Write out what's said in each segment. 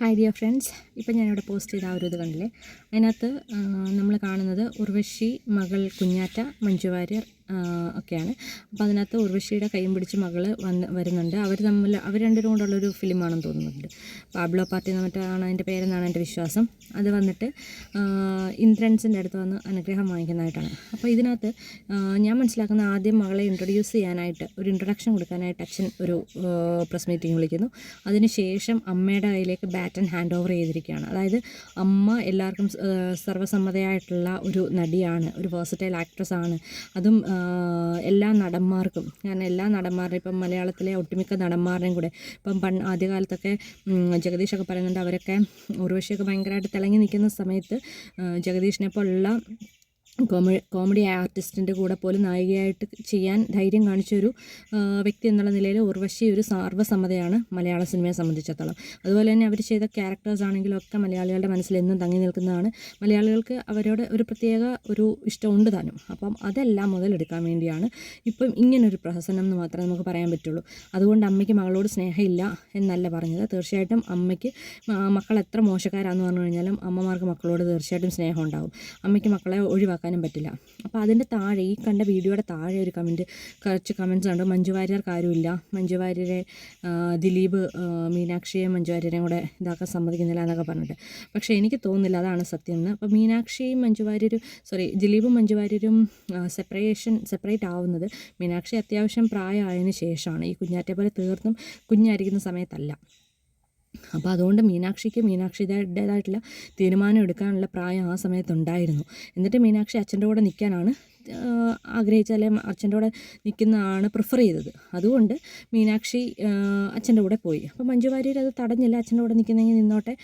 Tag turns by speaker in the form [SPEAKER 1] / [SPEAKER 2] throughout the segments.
[SPEAKER 1] Hi dear friends. ഇപ്പം ഞാനിവിടെ post ചെയ്ത ആ ഒരു ഇത് കണ്ടില്ലേ? അതിനകത്ത് നമ്മൾ കാണുന്നത് ഉർവശി മകൾ കുഞ്ഞാറ്റ മഞ്ജു വാര്യർ ഒക്കെയാണ്. അപ്പോൾ അതിനകത്ത് ഉർവശിയുടെ കൈയും പിടിച്ച് മകൾ വന്ന് വരുന്നുണ്ട്. അവർ തമ്മിൽ അവർ രണ്ടുപേരും കൊണ്ടുള്ളൊരു ഫിലിമാണെന്ന് തോന്നുന്നുണ്ട്. പാബ്ലോ പാർട്ടി എന്ന് മറ്റാണ് അതിന്റെ പേരെന്നാണ് എന്റെ വിശ്വാസം. അത് വന്നിട്ട് ഇന്ദ്രൻസിന്റെ അടുത്ത് വന്ന് അനുഗ്രഹം വാങ്ങിക്കുന്നതായിട്ടാണ്. അപ്പോൾ ഇതിനകത്ത് ഞാൻ മനസ്സിലാക്കുന്ന ആദ്യം മകളെ ഇൻട്രൊഡ്യൂസ് ചെയ്യാനായിട്ട് ഒരു ഇൻട്രൊഡക്ഷൻ കൊടുക്കാനായിട്ട് അച്ഛൻ ഒരു പ്രസ് മീറ്റിംഗ് വിളിക്കുന്നു. അതിനുശേഷം അമ്മയുടെ കയ്യിലേക്ക് ബാറ്റൻ ഹാൻഡ് ഓവർ ചെയ്തിരിക്കുകയാണ്. അതായത് അമ്മ എല്ലാവർക്കും സർവസമ്മതയായിട്ടുള്ള ഒരു നടിയാണ് ഒരു വേഴ്സറ്റൈൽ ആക്ട്രസ് ആണ്. അതും എല്ലാ നടന്മാർക്കും. ഞാൻ എല്ലാ നടന്മാരുടെയും ഇപ്പം മലയാളത്തിലെ ഒട്ടുമിക്ക നടന്മാരുടെയും കൂടെ ഇപ്പം പണ്ട് ആദ്യകാലത്തൊക്കെ ജഗദീഷ് ജഗദീഷൊക്കെ പറയുന്നുണ്ട് അവരൊക്കെ ഉർവശിയൊക്കെ ഭയങ്കരമായിട്ട് തിളങ്ങി നിൽക്കുന്ന സമയത്ത് ജഗദീഷിനെ പോലുള്ള കോമഡി കോമഡി ആർട്ടിസ്റ്റിന്റെ കൂടെ പോലും നായികയായിട്ട് ചെയ്യാൻ ധൈര്യം കാണിച്ച ഒരു വ്യക്തി എന്നുള്ള നിലയിൽ ഉർവശി ഒരു സർവസമ്മതയാണ് മലയാള സിനിമയെ സംബന്ധിച്ചിടത്തോളം. അതുപോലെ തന്നെ അവർ ചെയ്ത ക്യാരക്ടേഴ്സ് ആണെങ്കിലും ഒക്കെ മലയാളികളുടെ മനസ്സിൽ എന്നും തങ്ങി നിൽക്കുന്നതാണ്. മലയാളികൾക്ക് അവരോട് ഒരു പ്രത്യേക ഒരു ഇഷ്ടമുണ്ട് താനും. അപ്പം അതെല്ലാം മുതലെടുക്കാൻ വേണ്ടിയാണ് ഇപ്പം ഇങ്ങനൊരു പ്രഹസനം എന്ന് മാത്രമേ നമുക്ക് പറയാൻ പറ്റുള്ളൂ. അതുകൊണ്ട് അമ്മയ്ക്ക് മകളോട് സ്നേഹമില്ല എന്നല്ല പറഞ്ഞത്. തീർച്ചയായിട്ടും അമ്മയ്ക്ക് മക്കൾ എത്ര മോശക്കാരാന്ന് പറഞ്ഞു കഴിഞ്ഞാലും അമ്മമാർക്ക് മക്കളോട് തീർച്ചയായിട്ടും സ്നേഹം ഉണ്ടാവും. അമ്മയ്ക്ക് മക്കളെ ഒഴിവാക്കാനും പറ്റില്ല. അപ്പോൾ അതിന്റെ താഴെ ഈ കണ്ട വീഡിയോയുടെ താഴെ ഒരു കമന്റ് കുറച്ച് കമന്റ്സ് ഉണ്ട് മഞ്ജു വാര്യർക്ക് ആരുമില്ല മഞ്ജു വാര്യരെ ദിലീപ് മീനാക്ഷിയെ മഞ്ജു വാര്യരെയും കൂടെ ഇതാക്കാൻ സമ്മതിക്കുന്നില്ല എന്നൊക്കെ പറഞ്ഞിട്ട്. പക്ഷേ എനിക്ക് തോന്നുന്നില്ല അതാണ് സത്യം എന്ന്. അപ്പോൾ മീനാക്ഷിയും മഞ്ജു വാര്യരും സോറി ദിലീപും മഞ്ജു വാര്യരും സെപ്പറേഷൻ സെപ്പറേറ്റ് ആവുന്നത് മീനാക്ഷി അത്യാവശ്യം പ്രായമായതിനു ശേഷമാണ്. ഈ കുഞ്ഞാറ്റെ പോലെ തീർത്തും കുഞ്ഞായിരിക്കുന്ന സമയത്തല്ല. അപ്പോൾ അതുകൊണ്ട് മീനാക്ഷിക്ക് മീനാക്ഷിയുടേതായിട്ടുള്ള തീരുമാനം എടുക്കാനുള്ള പ്രായം ആ സമയത്തുണ്ടായിരുന്നു. എന്നിട്ട് മീനാക്ഷി അച്ഛന്റെ കൂടെ നിൽക്കാനാണ് ആഗ്രഹിച്ച അല്ലെങ്കിൽ അച്ഛന്റെ കൂടെ നിൽക്കുന്നതാണ് പ്രിഫർ ചെയ്തത്. അതുകൊണ്ട് മീനാക്ഷി അച്ഛന്റെ കൂടെ പോയി. അപ്പോൾ മഞ്ജു വാര്യർ അത് തടഞ്ഞില്ല അച്ഛന്റെ കൂടെ നിൽക്കുന്നെങ്കിൽ നിന്നോട്ടെ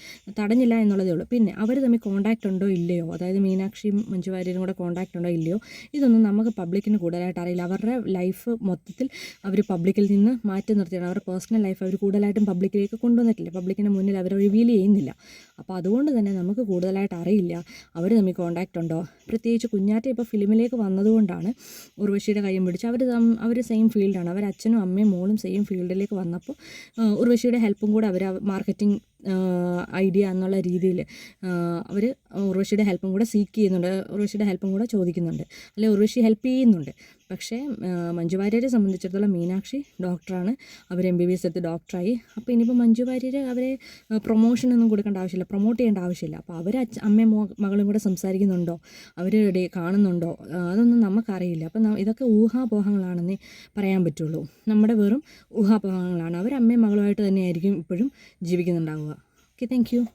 [SPEAKER 1] തടഞ്ഞില്ല എന്നുള്ളതേ ഉള്ളൂ. പിന്നെ അവർ തമ്മിൽ കോൺടാക്റ്റ് ഉണ്ടോ ഇല്ലയോ? അതായത് മീനാക്ഷിയും മഞ്ജു വാര്യരും കൂടെ കോൺടാക്റ്റ് ഉണ്ടോ ഇല്ലയോ? ഇതൊന്നും നമുക്ക് പബ്ലിക്കിന് കൂടുതലായിട്ട് അറിയില്ല. അവരുടെ ലൈഫ് മൊത്തത്തിൽ അവർ പബ്ലിക്കിൽ നിന്ന് മാറ്റി നിർത്തിയാണ് അവരുടെ പേഴ്സണൽ ലൈഫ് അവർ കൂടുതലായിട്ടും പബ്ലിക്കിലേക്ക് കൊണ്ടുവന്നിട്ടില്ല. പബ്ലിക്കിന് മുന്നിൽ അവർ റിവീൽ ചെയ്യുന്നില്ല. അപ്പോൾ അതുകൊണ്ട് തന്നെ നമുക്ക് കൂടുതലായിട്ട് അറിയില്ല. അവർ തമ്മിൽ കോണ്ടാക്റ്റ് ഉണ്ടോ? പ്രത്യേകിച്ച് കുഞ്ഞാറ്റ ഇപ്പോൾ ഫിലിമിലേക്ക് വന്നതുകൊണ്ടാണ് ഉർവശിയുടെ കൈയും പിടിച്ച്. അവർ അവർ സെയിം ഫീൽഡാണ് അവർ അച്ഛനും അമ്മയും മോളും സെയിം ഫീൽഡിലേക്ക് വന്നപ്പോൾ ഉർവശിയുടെ ഹെൽപ്പും കൂടെ അവർ മാർക്കറ്റിംഗ് ഐഡിയ എന്നുള്ള രീതിയിൽ അവർ ഉർവശിയുടെ ഹെൽപ്പും കൂടെ സീക്ക് ചെയ്യുന്നുണ്ട് ഉർവശിയുടെ ഹെൽപ്പും കൂടെ ചോദിക്കുന്നുണ്ട്. അല്ലെ ഉർവശി ഹെൽപ്പ് ചെയ്യുന്നുണ്ട്. പക്ഷേ മഞ്ജു വാര്യരെ സംബന്ധിച്ചിടത്തോളം മീനാക്ഷി ഡോക്ടറാണ്. അവർ എം ബി ബി എസ് എടുത്ത് ഡോക്ടറായി. അപ്പോൾ ഇനിയിപ്പോൾ മഞ്ജു വാര്യർ അവരെ പ്രൊമോഷനൊന്നും കൊടുക്കേണ്ട ആവശ്യമില്ല പ്രൊമോട്ട് ചെയ്യേണ്ട ആവശ്യമില്ല. അപ്പോൾ അവർ അമ്മയും മകളും കൂടെ സംസാരിക്കുന്നുണ്ടോ? അവർ കാണുന്നുണ്ടോ? അതൊന്നും നമുക്കറിയില്ല. അപ്പം ഇതൊക്കെ ഊഹാപോഹങ്ങളാണെന്നേ പറയാൻ പറ്റുള്ളൂ. നമ്മുടെ വെറും ഊഹാപോഹങ്ങളാണ്. അവർ അമ്മയും മകളുമായിട്ട് തന്നെയായിരിക്കും ഇപ്പോഴും ജീവിക്കുന്നുണ്ടാവുക. Okay, thank you.